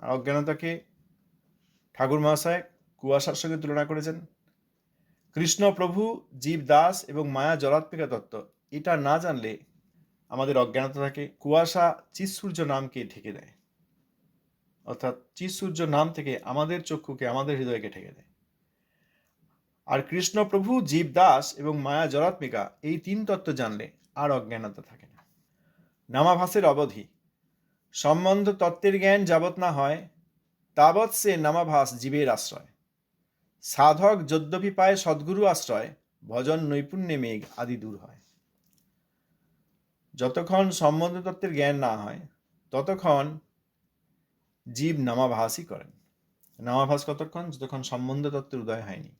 আর অজ্ঞানতাকে ঠাকুর মহাশয় কুয়াশার সঙ্গে তুলনা করেছেন। কৃষ্ণ, প্রভু, জীব, দাস এবং মায়া জলাত্মিকা তত্ত্ব, এটা না জানলে আমাদের অজ্ঞানতা থাকে কুয়াশা চিৎসূর্য নামকে ঢেকে দেয়। অর্থাৎ চিৎসূর্য নাম থেকে আমাদের চক্ষুকে আমাদের হৃদয়কে ঢেকে দেয়। আর কৃষ্ণ, প্রভু, জীব, দাস এবং মায়া জলাত্মিকা এই তিন তত্ত্ব জানলে আর অজ্ঞানতা থাকে না। নামাভাসের অবধি সম্বন্ধ তত্ত্বের জ্ঞান যাবৎ না হয়, তাবৎ সে নামাভাস জীবের আশ্রয়। সাধক যদ্যপি পায় সদ্গুরু আশ্রয়, ভজন নৈপুণ্যে মেঘ আদি দূর হয়। যতক্ষণ সম্বন্ধ তত্ত্বের জ্ঞান না হয়, ততক্ষণ জীব নামাভাসই করেন। নামাভাস কতক্ষণ? যতক্ষণ সম্বন্ধ তত্ত্বের উদয় হয়নি।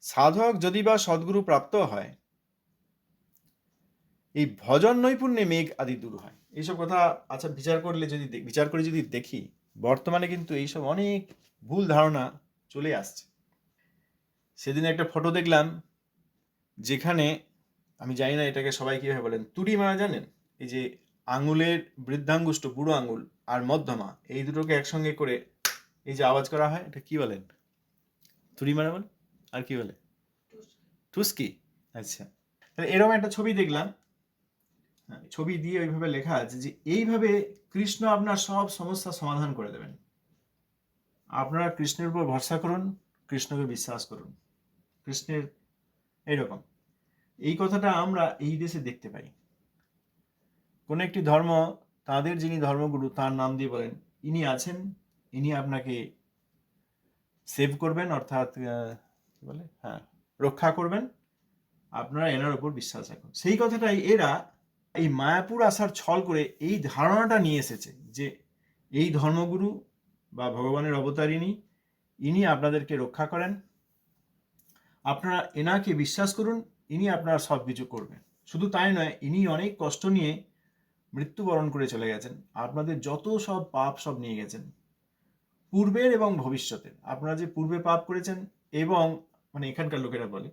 সাধক যদি বা সদ্গুরু প্রাপ্ত হয় এই ভজন নৈপুণ্যে মেঘ আদি দূর হয়। এইসব কথা আচ্ছা বিচার করলে যদি বিচার করে যদি দেখি বর্তমানে কিন্তু এইসব অনেক ভুল ধারণা চলে আসছে। সেদিন একটা ফটো দেখলাম যেখানে আমি জানি না এটাকে সবাই কীভাবে বলেন তুড়ি মারা জানেন? এই যে আঙুলের বৃদ্ধাঙ্গুষ্ট বুড়ো আঙুল আর মধ্যমা এই দুটোকে একসঙ্গে করে এই যে আওয়াজ করা হয় এটা কি বলেন? তুড়ি মারা বলে? আর কি বলে? টুস্কি? আচ্ছা। তাহলে এরকম একটা ছবি দেখলাম ছবি দিয়ে ওইভাবে লেখা আছে যে এইভাবে কৃষ্ণ আপনার সব সমস্যার সমাধান করে দেবেন। আপনারা কৃষ্ণের উপর ভরসা করুন, কৃষ্ণকে বিশ্বাস করুন। কৃষ্ণের এইরকম। এই কথাটা আমরা এই দেশে দেখতে পাই। কোন একটি ধর্ম, তাদের যিনি ধর্মগুরু, তার নাম দিয়ে বলেন, ইনি আছেন, ইনি আপনাকে সেভ করবেন, অর্থাৎ বলে? হ্যাঁ রক্ষা করবেন। আপনারা এনার উপর বিশ্বাস রাখুন। সেই কথাটাই এরা এই মায়াপুর আসার ছল করে এই ধারণাটা নিয়ে এসেছে যে এই ধর্মগুরু বা ভগবানের অবতারিণী, ইনি আপনাদেরকে রক্ষা করেন। আপনারা এনাকে বিশ্বাস করুন, ইনি আপনারা সব কিছু করবেন। শুধু তাই নয়, ইনি অনেক কষ্ট নিয়ে মৃত্যুবরণ করে চলে গেছেন। আপনাদের যত সব পাপ সব নিয়ে গেছেন। পূর্বের এবং ভবিষ্যতের। আপনারা যে পূর্বে পাপ করেছেন এবং মানে এখানকার লোকেরা বলে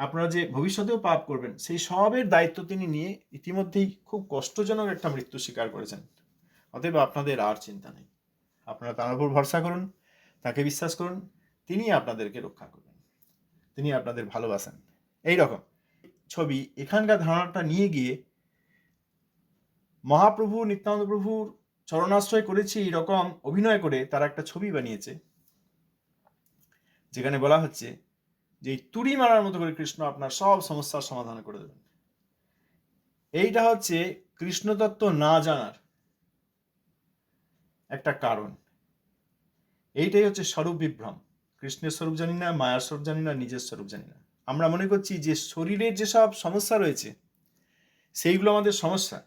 আপনারা যে ভবিষ্যতেও পাপ করবেন, সেই সবের দায়িত্ব তিনি নিয়ে ইতিমধ্যেই খুব কষ্টজনক একটা মৃত্যু স্বীকার করেছেন। অতএব আপনাদের আর চিন্তা নেই। আপনারা তার উপর ভরসা করুন, তাকে বিশ্বাস করুন, তিনি আপনাদেরকে রক্ষা করবেন। তিনি আপনাদের ভালোবাসেন। এই রকম ছবি, এখানকার ধারণাটা নিয়ে গিয়ে মহাপ্রভু, নিত্যানন্দ প্রভুর চরণাশ্রয় করেছি এরকম অভিনয় করে তারা একটা ছবি বানিয়েছে, যেখানে বলা হচ্ছে যে তুড়ি মারার মতো করে কৃষ্ণ আপনার সব সমস্যার সমাধান করে দেবেন। এইটা হচ্ছে কৃষ্ণতত্ত্ব না জানার একটা কারণ। এইটাই হচ্ছে স্বরূপ বিভ্রম। কৃষ্ণের স্বরূপ জানি না, মায়ার স্বরূপ জানি না, নিজের স্বরূপ জানি না। আমরা মনে করছি যে শরীরের যেসব সমস্যা রয়েছে, সেইগুলো আমাদের সমস্যা,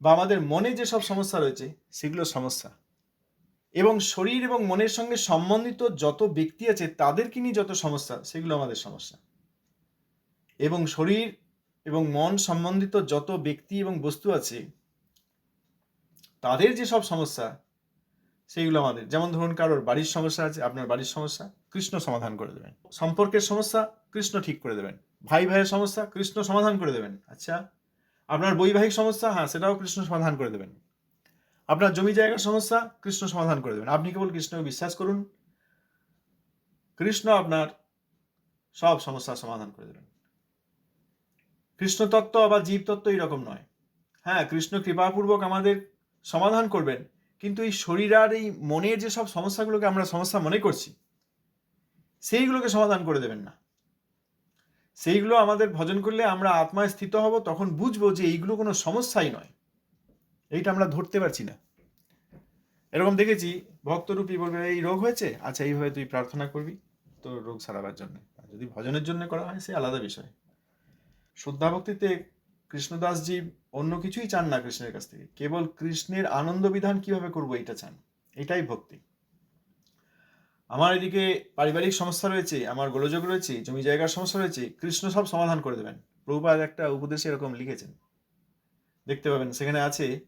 বা আমাদের মনে যেসব সমস্যা রয়েছে, সেগুলো সমস্যা। এবং শরীর এবং মনের সঙ্গে সম্বন্ধিত যত ব্যক্তি আছে, তাদেরকে নিয়ে যত সমস্যা, সেগুলো আমাদের সমস্যা। এবং শরীর এবং মন সম্বন্ধিত যত ব্যক্তি এবং বস্তু আছে, তাদের যে সব সমস্যা সেইগুলো আমাদের। যেমন ধরুন, কারোর বাড়ির সমস্যা আছে, আপনার বাড়ির সমস্যা, কৃষ্ণ সমাধান করে দেবেন। সম্পর্কের সমস্যা, কৃষ্ণ ঠিক করে দেবেন। ভাই ভাইয়ের সমস্যা, কৃষ্ণ সমাধান করে দেবেন। আচ্ছা আপনার বৈবাহিক সমস্যা হ্যাঁ সেটাও কৃষ্ণ সমাধান করে দেবেন। আপনার জমি জায়গার সমস্যা, কৃষ্ণ সমাধান করে দেবেন। আপনি কেবল কৃষ্ণকে বিশ্বাস করুন। কৃষ্ণ আপনার সব সমস্যার সমাধান করে দেবেন। কৃষ্ণ তত্ত্ব বা জীব তত্ত্ব এইরকম নয়। হ্যাঁ কৃষ্ণ কৃপাপূর্বক আমাদের সমাধান করবেন, কিন্তু এই শরীর আর এই মনের যে সব সমস্যাগুলোকে আমরা সমস্যা মনে করছি, সেইগুলোকে সমাধান করে দেবেন না। সেইগুলো আমাদের ভজন করলে আমরা আত্মায় স্থিত হব, তখন বুঝব যে এইগুলো কোনো সমস্যাই নয়। এইটা আমরা ধরতে পারছি না। এরকম দেখেছি, ভক্তরূপী বলবে, এই রোগ হয়েছে? আচ্ছা এইভাবে তুই প্রার্থনা করবি তোর রোগ সারাবার জন্য। আর যদি ভজনের জন্য করা হয়, সে আলাদা বিষয়। শ্রদ্ধা ভক্তিতে কৃষ্ণদাসজি অন্য কিছুই চান না কৃষ্ণের কাছ থেকে। কেবল কৃষ্ণের আনন্দ বিধান কীভাবে করব এটা চান। এটাই ভক্তি। আমার এদিকে পারিবারিক সমস্যা রয়েছে, আমার গোলযোগ রয়েছে, জমি জায়গার সমস্যা রয়েছে, কৃষ্ণ সব সমাধান করে দেবেন। প্রভুপাদ একটা উপদেশে এরকম লিখেছেন। দেখতে পাবেন, সেখানে আছে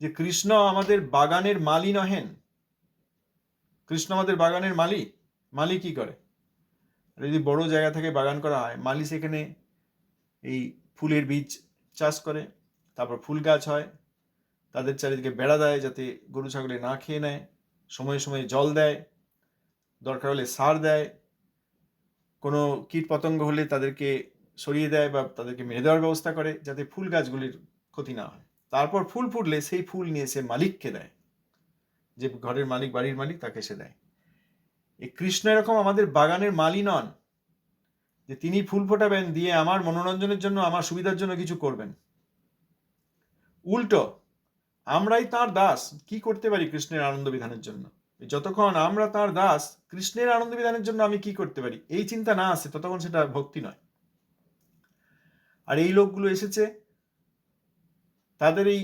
যে কৃষ্ণ আমাদের বাগানের মালি নহেন। কৃষ্ণ আমাদের বাগানের মালি মালি কি করে? যদি বড় জায়গা থেকে বাগান করা হয় মালি সেখানে এই ফুলের বীজ চাষ করে, তারপর ফুল গাছ হয়। তাদের চারিদিকে বেড়া দেয় যাতে গরু, ছাগলে না খেয়ে নেয়, সময়ে সময়ে জল দেয়, দরকার হলে সার দেয়। কোনো কীট পতঙ্গ হলে তাদেরকে সরিয়ে দেয় বা তাদেরকে মেরে দেওয়ার ব্যবস্থা করে যাতে ফুল গাছগুলির ক্ষতি না হয়। তারপর ফুল ফুটলে সেই ফুল নিয়ে সে মালিককে দেয়। যে ঘরের মালিক, বাড়ির মালিক তাকে সে দেয়। এই কৃষ্ণ এরকম আমাদের বাগানের মালি নন। যে তিনি ফুল ফোটাবেন, দিয়ে আমার মনোরঞ্জনের জন্য, আমার সুবিধার জন্য কিছু করবেন। উল্টো, আমরাই তার দাস। কি করতে পারি কৃষ্ণের আনন্দ বিধানের জন্য? যতক্ষণ আমরা তার দাস, কৃষ্ণের আনন্দ বিধানের জন্য আমি কি করতে পারি? এই চিন্তা না আসে, ততক্ষণ সেটা ভক্তি নয়। আর এই লোকগুলো এসেছে তাদের এই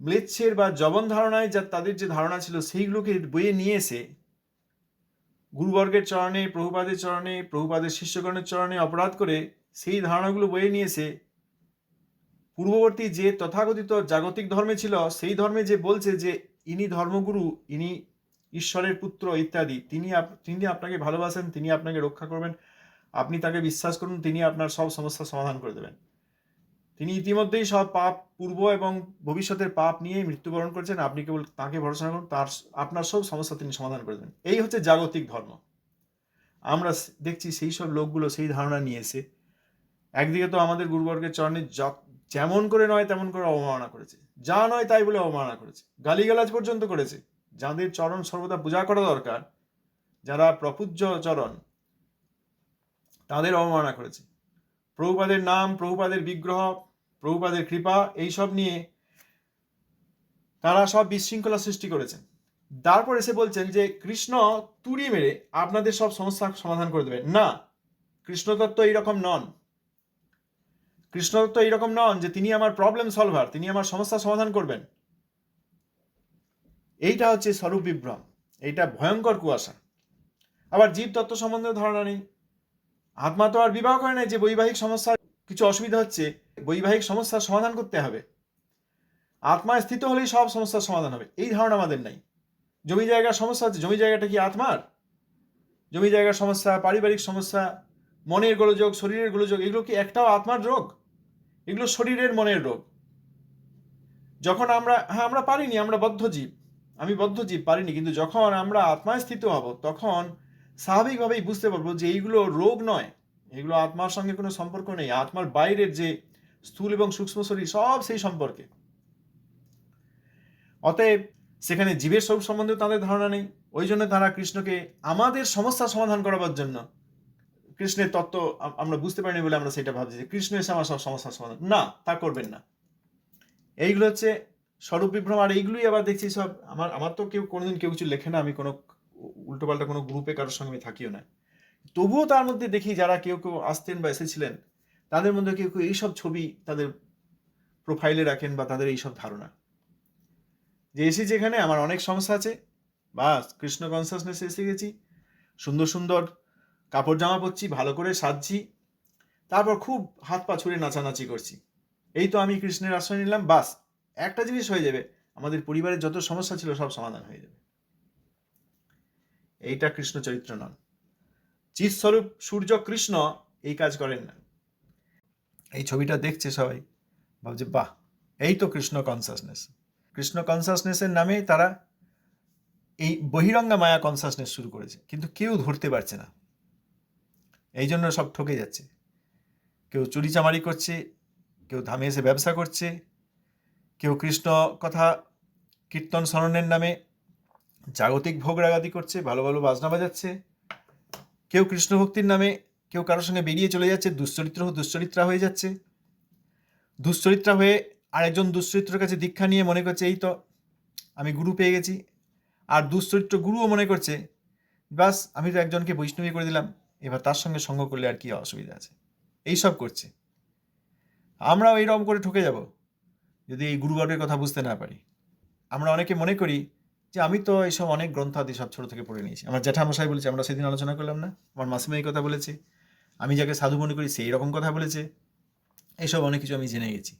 ম্লেচ্ছের বা জবন ধারণায় যা তাদের যে ধারণা ছিল সেইগুলোকে বয়ে নিয়ে এসে গুরুবর্গের চরণে, প্রভুপাদের চরণে, প্রভুপাদের শিষ্যগণের চরণে অপরাধ করে সেই ধারণাগুলো বয়ে নিয়ে এসে পূর্ববর্তী যে তথাকথিত জাগতিক ধর্মে ছিল, সেই ধর্মে যে বলছে যে ইনি ধর্মগুরু, ইনি ঈশ্বরের পুত্র ইত্যাদি, তিনি তিনি আপনাকে ভালোবাসেন, তিনি আপনাকে রক্ষা করবেন, আপনি তাকে বিশ্বাস করুন, তিনি আপনার সব সমস্যার সমাধান করে দেবেন। তিনি ইতিমধ্যেই সব পাপ পূর্ব এবং ভবিষ্যতের পাপ নিয়ে মৃত্যুবরণ করেছেন। আপনি কেবল তাকে ভরসা করুন তার আপনার সব সমস্যা তিনি সমাধান করে দেবেন। এই হচ্ছে জাগতিক ধর্ম। আমরা দেখছি সেই সব লোকগুলো সেই ধারণা নিয়েছে একদিকে তো আমাদের গুরুবর্গের চরণে যেমন করে নয় তেমন করে অবমাননা করেছে। যা নয় তাই বলে অবমাননা করেছে। গালিগালাজ পর্যন্ত করেছে। যাদের চরণ সর্বদা পূজা করা দরকার, যারা প্রপূজ্য চরণ, তাদের অবমাননা করেছে। প্রভুপাদের নাম, প্রভুপাদের বিগ্রহ প্রভুপাদের কৃপা, এইসব নিয়ে তারা সব বিশৃঙ্খলা সৃষ্টি করেছেন। তারপর এসে বলছেন যে, কৃষ্ণ তুড়ি মেরে আপনাদের সব সমস্যা সমাধান করে দেবে না কৃষ্ণতত্ত্ব এইরকম নন। কৃষ্ণতত্ত্ব এইরকম নন যে, তিনি আমার প্রবলেম সলভার তিনি আমার সমস্যা সমাধান করবেন। এইটা হচ্ছে স্বরূপ বিভ্রম। এইটা ভয়ঙ্কর কুয়াশা। আবার জীব তত্ত্ব সম্বন্ধে ধারণা নেই। আত্মা তো আর বিবাহ করে নাই যে, বৈবাহিক সমস্যা কিছু অসুবিধা হচ্ছে। বৈবাহিক সমস্যার সমাধান করতে হবে। আত্মা স্থিত হলেই সব সমস্যার সমাধান হবে। এই ধারণা আমাদের নাই। জমি জায়গার সমস্যা হচ্ছে জমি জায়গাটা কি আত্মার? জমি জায়গার সমস্যা, পারিবারিক সমস্যা, মনের গোলযোগ, শরীরের গোলযোগ, এগুলো কি একটাও আত্মার রোগ? এগুলো শরীরের মনের রোগ। যখন আমরা হ্যাঁ আমরা পারিনি, আমরা বদ্ধজীব আমি বদ্ধজীব পারিনি। কিন্তু যখন আমরা আত্মায় স্থিত হব, তখন স্বাভাবিকভাবেই বুঝতে পারব যে এইগুলো রোগ নয়। এগুলো আত্মার সঙ্গে কোনো সম্পর্ক নেই। আত্মার বাইরের যে স্থূল এবং সূক্ষ্ম শরীর, সব সেই সম্পর্কে। অতএব সেখানে জীবের স্বরূপ সম্বন্ধেও তাদের ধারণা নেই। ওই জন্য তারা কৃষ্ণকে আমাদের সমস্যা সমাধান করাবার জন্য, কৃষ্ণের তত্ত্ব আমরা বুঝতে পারিনি বলে আমরা সেটা ভাবছি যে কৃষ্ণ এসে আমার সব সমস্যার সমাধান। না, তা করবেন না। এইগুলো হচ্ছে স্বরূপ বিভ্রম, আর এইগুলোই আবার দেখছি সব আমার আমার তো কেউ কোনোদিন কেউ কিছু লেখে না, আমি কোনো উল্টোপাল্টা কোনো গ্রুপে কারোর সঙ্গে আমি থাকিও না। তবুও তার মধ্যে দেখি যারা কেউ কেউ আসতেন বা এসেছিলেন তাদের মধ্যে কেউ কেউ এইসব ছবি তাদের প্রোফাইলে রাখেন বা তাদের এইসব ধারণা। যে এসেছি এখানে, আমার অনেক সমস্যা আছে। বাস, কৃষ্ণ কনসাসনেস এসে গেছি। সুন্দর সুন্দর কাপড় জামা পরছি, ভালো করে সাজছি। তারপর খুব হাত পা ছুড়ে নাচানাচি করছি। এই তো আমি কৃষ্ণের আশ্রয় নিলাম, বাস। একটা জিনিস হয়ে যাবে, আমাদের পরিবারের যত সমস্যা ছিল সব সমাধান হয়ে যাবে। এইটা কৃষ্ণ চরিত্র নন। চিৎস্বরূপ সূর্য কৃষ্ণ এই কাজ করেন না। এই ছবিটা দেখছে সবাই। ভাবছে, বাহ, এই তো কৃষ্ণ কনসাসনেস কৃষ্ণ কনসাসনেসের নামে তারা এই বহিরঙ্গা মায়া কনসাসনেস শুরু করেছে। কিন্তু কেউ ধরতে পারছে না। এই জন্য সব ঠকে যাচ্ছে। কেউ চুরিচামারি করছে, কেউ ধামে এসে ব্যবসা করছে, কেউ কৃষ্ণ কথা কীর্তন স্মরণের নামে জাগতিক ভোগ রাগাদি করছে, ভালো ভালো বাজনা বাজাচ্ছে, কেউ কৃষ্ণ ভক্তির নামে কেউ কারোর সঙ্গে বেরিয়ে চলে যাচ্ছে, দুশ্চরিত্র দুশ্চরিত্রা হয়ে যাচ্ছে। দুশ্চরিত্রা হয়ে আরেকজন দুশ্চরিত্রের কাছে দীক্ষা নিয়ে মনে করছে, এই তো, আমি গুরু পেয়ে গেছি। আর দুশ্চরিত্র গুরুও মনে করছে, বাস, আমি তো একজনকে বৈষ্ণবী করে দিলাম, এবার তার সঙ্গে সঙ্গ করলে আর কি অসুবিধা আছে। এইসব করছে। আমরাও এইরকম করে ঠকে যাব, যদি এই গুরুবর্গের কথা বুঝতে না পারি। আমরা অনেকে মনে করি যে, আমি তো এইসব অনেক গ্রন্থ আদি সব ছোটো থেকে পড়ে নিয়েছি। আমার জ্যাঠামশাই বলেছি, আমরা সেদিন আলোচনা করলাম না, আমার মাসিমা এই কথা বলেছে। আমি যাকে সাধু মনে করি, সেই রকম কথা বলেছে। এইসব অনেক কিছু আমি জেনে গেছি।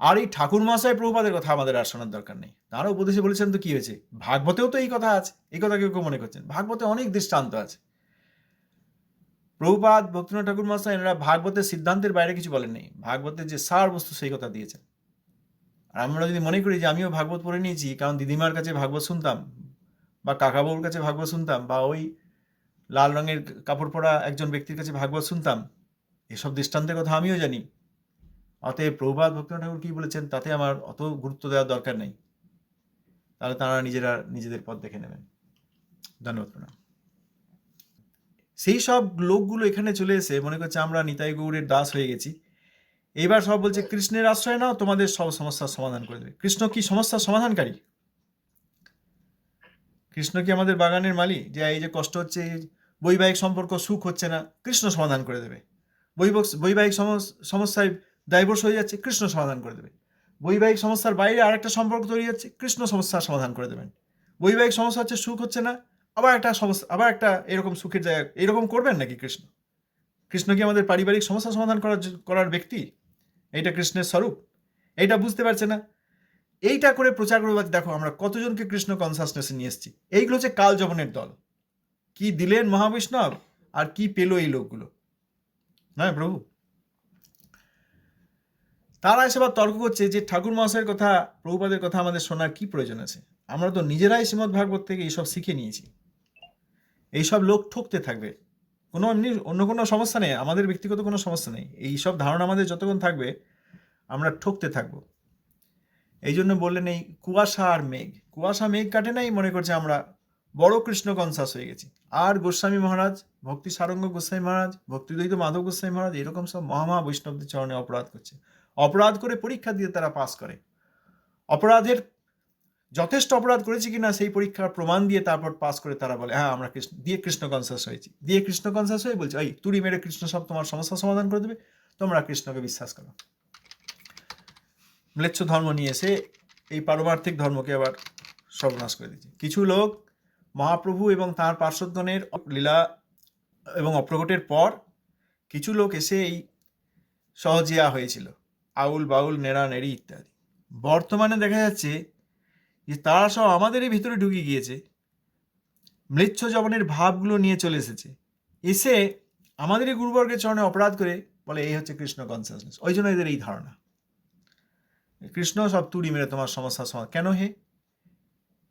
আর এই ঠাকুর মশাই প্রভুপাদের কথা আমাদের আর শোনার দরকার নেই। তারা উপদেশে বলেছেন তো কি হয়েছে? ভাগবতেও তো এই কথা আছে। এই কথা কেউ কেউ মনে করছেন। ভাগবতে অনেক দৃষ্টান্ত আছে। প্রভুপাদ ভক্তিনাথ ঠাকুর মহাশয় এনারা ভাগবতের সিদ্ধান্তের বাইরে কিছু বলেননি ভাগবতের যে সার বস্তু, সেই কথা দিয়েছেন। আর আমরা যদি মনে করি যে আমিও ভাগবত পড়ে নিয়েছি, কারণ দিদিমার কাছে ভাগবত শুনতাম, বা কাকাবাবুর কাছে ভাগবত শুনতাম, বা ওই লাল রঙের কাপড় পরা একজন ব্যক্তির কাছে ভাগবত শুনতাম। এসব দৃষ্টান্তের কথা আমিও জানি। অতএব প্রভুপাত ভক্তিনাথ ঠাকুর কি বলেছেন তাতে আমার অত গুরুত্ব দেওয়ার দরকার নেই। তাহলে তারা নিজেরা নিজেদের পথ দেখে নেবেন। ধন্যবাদ, প্রণাম। সেই সব লোকগুলো এখানে চলে এসে মনে করছে আমরা নিতাই গৌরের দাস হয়ে গেছি। এইবার সব বলছে, কৃষ্ণের আশ্রয় নাও, তোমাদের সব সমস্যার সমাধান করে দেবে। কৃষ্ণ কি সমস্যার সমাধানকারী? কৃষ্ণ কি আমাদের বাগানের মালি যে এই যে কষ্ট হচ্ছে বৈবাহিক সম্পর্ক সুখ হচ্ছে না, কৃষ্ণ সমাধান করে দেবে। বৈবাহিক সমস- সমস্যায় ডাইভোর্স হয়ে যাচ্ছে, কৃষ্ণ সমাধান করে দেবে। বৈবাহিক সমস্যার বাইরে আরেকটা সম্পর্ক তৈরি হচ্ছে, কৃষ্ণ সমস্যার সমাধান করে দেবেন। বৈবাহিক সমস্যা হচ্ছে সুখ হচ্ছে না, আবার একটা সমস্যা, আবার একটা এরকম সুখের জায়গা, এরকম করবেন নাকি কৃষ্ণ? কৃষ্ণ কি আমাদের পারিবারিক সমস্যা সমাধান করার করার ব্যক্তি? এইটা কৃষ্ণের স্বরূপ। এইটা বুঝতে পারছে না এইটা করে প্রচার করে দেখো আমরা কতজনকে কৃষ্ণ কনসাসনেসে নিয়ে এসেছি। এইগুলো হচ্ছে কাল যবনের দল। কি দিলেন মহাবৈষ্ণব? আর কি পেল এই লোকগুলো? হ্যাঁ প্রভু। তারা এসে তর্ক করছে যে ঠাকুর মহাশয়ের কথা, প্রভুপাদের কথা আমাদের শোনার কি প্রয়োজন আছে? আমরা তো নিজেরাই শ্রীমদ ভাগবত থেকে এইসব শিখে নিয়েছি। এইসব লোক ঠকতে থাকবে। কোনো এমনি অন্য কোনো সমস্যা নেই। আমাদের ব্যক্তিগত কোনো সমস্যা নেই। এইসব ধারণা আমাদের যতক্ষণ থাকবে, আমরা ঠকতে থাকব। এই জন্য বললেন এই কুয়াশা আর মেঘ। কুয়াশা মেঘ কাটে নাই, মনে করছে আমরা বড় কৃষ্ণ কনসাস হয়ে গেছি। আর গোস্বামী মহারাজ, ভক্তি সারঙ্গ গোস্বামী মহারাজ, ভক্তিদ্বৈত মাধব গোস্বামী মহারাজ, এরকম সব মহামহা বৈষ্ণবদের চরণে অপরাধ করছে। অপরাধ করে পরীক্ষা দিয়ে তারা পাস করে। অপরাধের যথেষ্ট অপরাধ করেছি কিনা সেই পরীক্ষার প্রমাণ দিয়ে তারপর পাস করে তারা বলে হ্যাঁ আমরা কৃষ্ণ, দিয়ে কৃষ্ণ কনসাস হয়েছি। দিয়ে কৃষ্ণ কনসাস হয়ে বলছে এই তুড়ি মেরে কৃষ্ণ সব তোমার সমস্যা সমাধান করে দেবে। তোমরা কৃষ্ণকে বিশ্বাস করো। ম্লেচ্ছ ধর্ম নিয়ে এসে এই পারমার্থিক ধর্মকে আবার সর্বনাশ করে দিচ্ছে কিছু লোক মহাপ্রভু এবং তার পার্শ্বদগণের লীলা এবং অপ্রকটের পর কিছু লোক এসে এই সহজিয়া হয়েছিল। আউল, বাউল, নেড়া, নেড়ি ইত্যাদি। বর্তমানে দেখা যাচ্ছে যে তারা সব আমাদেরই ভিতরে ঢুকে গিয়েছে। ম্লেচ্ছ জবনের ভাবগুলো নিয়ে চলে এসেছে। এসে আমাদেরই গুরুবর্গের চরণে অপরাধ করে বলে, এই হচ্ছে কৃষ্ণ কনসাসনেস ওই জন্য এদের এই ধারণা। কৃষ্ণ সব তুড়ি মেরে তোমার সমস্যা সমাধান কেন হে?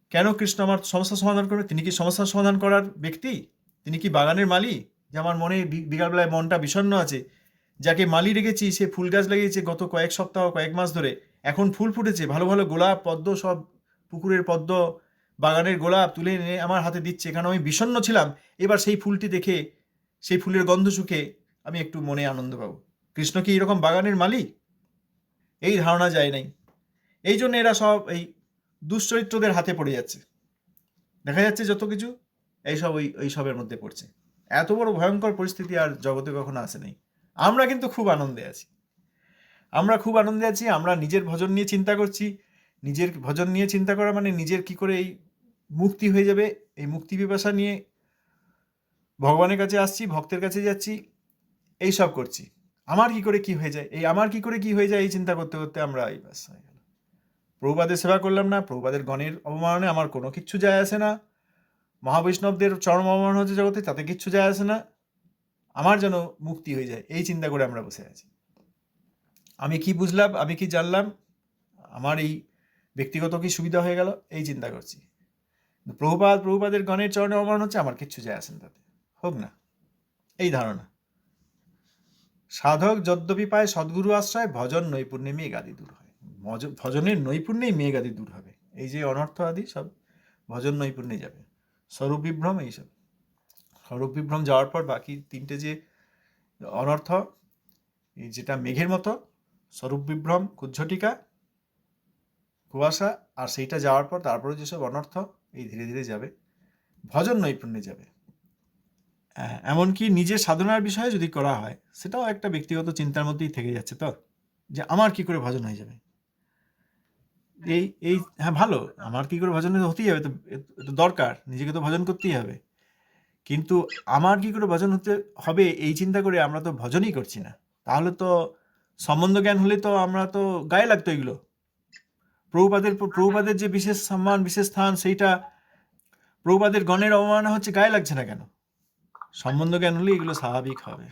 কেন কৃষ্ণ আমার সমস্যার সমাধান করবে? তিনি কি সমস্যার সমাধান করার ব্যক্তি? তিনি কি বাগানের মালি যে আমার মনে বিকালবেলায় মনটা বিষণ্ণ আছে। যাকে মালি রেখেছি, সে ফুল গাছ লাগিয়েছে গত কয়েক সপ্তাহ, কয়েক মাস ধরে। এখন ফুল ফুটেছে, ভালো ভালো গোলাপ, পদ্ম সব পুকুরের পদ্ম, বাগানের গোলাপ তুলে এনে আমার হাতে দিচ্ছে। কারণ আমি বিষণ্ণ ছিলাম? এবার সেই ফুলটি দেখে, সেই ফুলের গন্ধ শুকে আমি একটু মনে আনন্দ পাবো। কৃষ্ণ কি এরকম বাগানের মালিক? এই ধারণা যায় নাই। এই জন্য এরা সব এই দুশ্চরিত্রদের হাতে পড়ে যাচ্ছে। দেখা যাচ্ছে যত কিছু এইসব ওই ওই সবের মধ্যে পড়ছে। এত বড় ভয়ঙ্কর পরিস্থিতি আর জগতে কখনো আসে নাই। আমরা কিন্তু খুব আনন্দে আছি। আমরা খুব আনন্দে আছি, আমরা নিজের ভজন নিয়ে চিন্তা করছি। নিজের ভজন নিয়ে চিন্তা করা মানে নিজের কি করে এই মুক্তি হয়ে যাবে, এই মুক্তি বিপাশা নিয়ে ভগবানের কাছে আসছি, ভক্তের কাছে যাচ্ছি, এই সব করছি। আমার কি করে কি হয়ে যায়? এই আমার কি করে কি হয়ে যায় এই চিন্তা করতে করতে আমরা এই ব্যাস হয়ে গেল প্রভুপাদের সেবা করলাম না, প্রভুপাদের গণের অবমাননে আমার কোনো কিচ্ছু যায় আসে না। মহাবৈষ্ণবদের চরম অবমান হচ্ছে জগতে, তাতে কিচ্ছু যায় আসে না। আমার যেন মুক্তি হয়ে যায়, এই চিন্তা করে আমরা বসে আছি। আমি কি বুঝলাম, আমি কি জানলাম? আমার এই ব্যক্তিগত কি সুবিধা হয়ে গেল? এই চিন্তা করছি। প্রভুপাদ, প্রভুপাদের গণের চরণে অবমান হচ্ছে, আমার কিচ্ছু যায় আসেন তাতে। হোক না। এই ধারণা। সাধক যদ্যপি পায় সদ্গুরু আশ্রয়, ভজন নৈপুণ্যে মেঘ আদি দূর হয়। ভজনের নৈপুণ্যেই মেঘ আদি দূর হবে। এই যে অনর্থ আদি সব ভজন নৈপুণ্যে যাবে। স্বরূপ বিভ্রম এইসব স্বরূপ বিভ্রম যাওয়ার পর বাকি তিনটে যে অনর্থ যেটা মেঘের মতো, স্বরূপ বিভ্রম, কুজ্ঝটিকা, কুয়াশা, আর সেইটা যাওয়ার পর তারপরে যেসব অনর্থ, এই ধীরে ধীরে যাবে। ভজন নৈপুণ্যে যাবে। এমনকি নিজের সাধনার বিষয়ে যদি করা হয়, সেটাও একটা ব্যক্তিগত চিন্তার মধ্যেই থেকে যাচ্ছে তো, যে আমার কি করে ভজন হয়ে যাবে? এই এই হ্যাঁ ভালো, আমার কি করে ভজন হতেই হবে তো দরকার, নিজেকে তো ভজন করতেই হবে। কিন্তু আমার কি করে ভজন হতে হবে, এই চিন্তা করে আমরা তো ভজনই করছি না। তাহলে তো সম্বন্ধ জ্ঞান হলে তো আমরা তো গায়ে লাগতো এগুলো। প্রভুপাদের প্রভুপাদের যে বিশেষ সম্মান, বিশেষ স্থান, সেইটা প্রভুপাদের গণের অবমাননা হচ্ছে গায়ে লাগছে না কেন? সম্বন্ধ জ্ঞান হলে এগুলো স্বাভাবিক হবে।